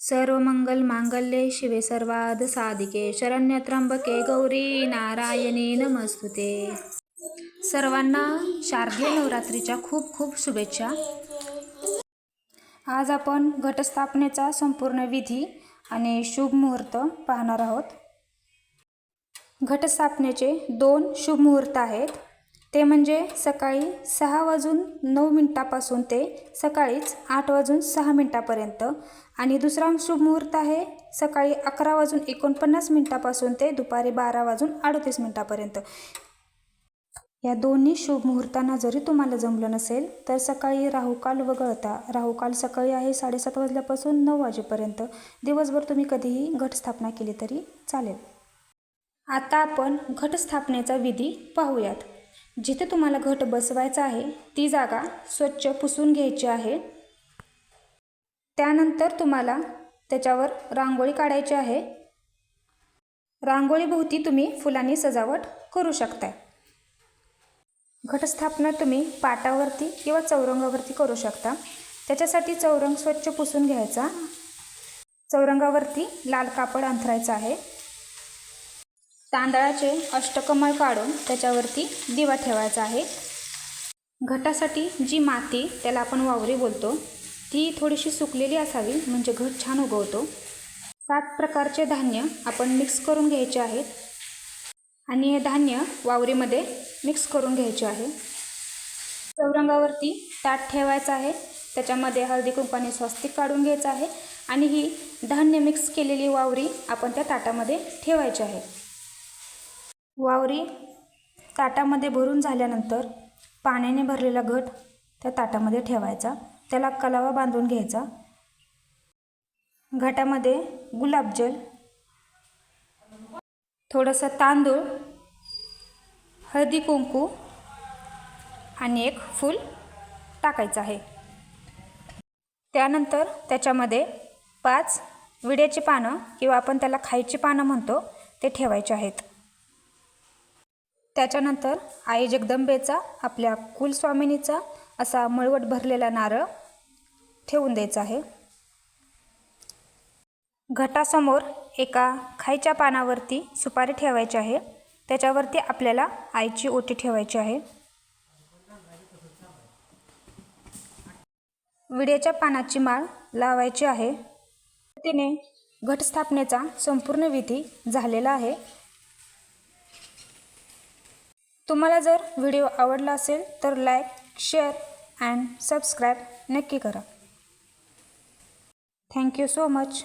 सर्व मंगल मांगल्ये शिवे सर्वाद साधिके शरण्य त्र्यंबके गौरी नारायणी नमस्तुते. सर्वांना शारदीय नवरात्रीच्या खूप खूप शुभेच्छा. आज आपण घटस्थापनेचा संपूर्ण विधी आणि शुभ मुहूर्त पाहणार आहोत. घटस्थापनेचे दोन शुभ मुहूर्त आहेत. ते म्हणजे सकाळी सहा वाजून नऊ मिनटापासून ते सकाळीच आठ वाजून सहा मिनटापर्यंत. आणि दुसरा शुभ मुहूर्त आहे सकाळी अकरा वाजून एकोणपन्नास मिनटापासून ते दुपारी बारा वाजून अडतीस मिनटापर्यंत. या दोन्ही शुभ मुहूर्तांना जरी तुम्हाला जमलं नसेल तर सकाळी राहुकाल वगळता. राहुकाल सकाळी आहे साडेसात वाजल्यापासून नऊ वाजेपर्यंत. दिवसभर तुम्ही कधीही घटस्थापना केली तरी चालेल. आता आपण घटस्थापनेचा विधी पाहूयात. जिथे तुम्हाला घट बसवायचा आहे ती जागा स्वच्छ पुसून घ्यायची आहे. त्यानंतर तुम्हाला त्याच्यावर रांगोळी काढायची आहे. रांगोळीभोवती तुम्ही फुलांनी सजावट करू शकताय. घटस्थापना तुम्ही पाटावरती किंवा चौरंगावरती करू शकता. त्याच्यासाठी चौरंग स्वच्छ पुसून घ्यायचा. चौरंगावरती लाल कापड अंथरायचं आहे. तांदळाचे अष्टकमळ काढून त्याच्यावरती दिवा ठेवायचा आहे. घटासाठी जी माती त्याला आपण वावरी बोलतो ती थोडीशी सुकलेली असावी म्हणजे घट छान उगवतो. सात प्रकारचे धान्य आपण मिक्स करून घ्यायचे आहेत. आणि हे धान्य वावरीमध्ये मिक्स करून घ्यायचे आहे. चौरंगावरती ताट ठेवायचं आहे. त्याच्यामध्ये हळदी कुंपाने स्वस्तिक काढून घ्यायचं आहे. आणि ही धान्य मिक्स केलेली वावरी आपण त्या ताटामध्ये ठेवायची आहे. वावरी ताटामध्ये भरून झाल्यानंतर पाण्याने भरलेला घट त्या ताटामध्ये ठेवायचा. त्याला कलावा बांधून घ्यायचा. घटामध्ये गुलाबजल थोडंसं तांदूळ हळदी कुंकू आणि एक फूल टाकायचं आहे. त्यानंतर त्याच्यामध्ये पाच विड्याची पानं किंवा आपण त्याला खायची पानं म्हणतो ते ठेवायचे आहेत. त्याच्यानंतर आई जगदंबेचा आपल्या कुलस्वामिनीचा असा मळवट भरलेला नारळ ठेवून द्यायचा आहे. घटासमोर एका खायच्या पानावरती सुपारी ठेवायची आहे. त्याच्यावरती आपल्याला आईची ओटी ठेवायची आहे. विड्याच्या पानाची माळ लावायची आहे. तिने घटस्थापनेचा संपूर्ण विधी झालेला आहे. तुम्हाला जर व्हिडिओ आवडला असेल तर लाईक शेअर अँड सबस्क्राईब नक्की करा. Thank you so much.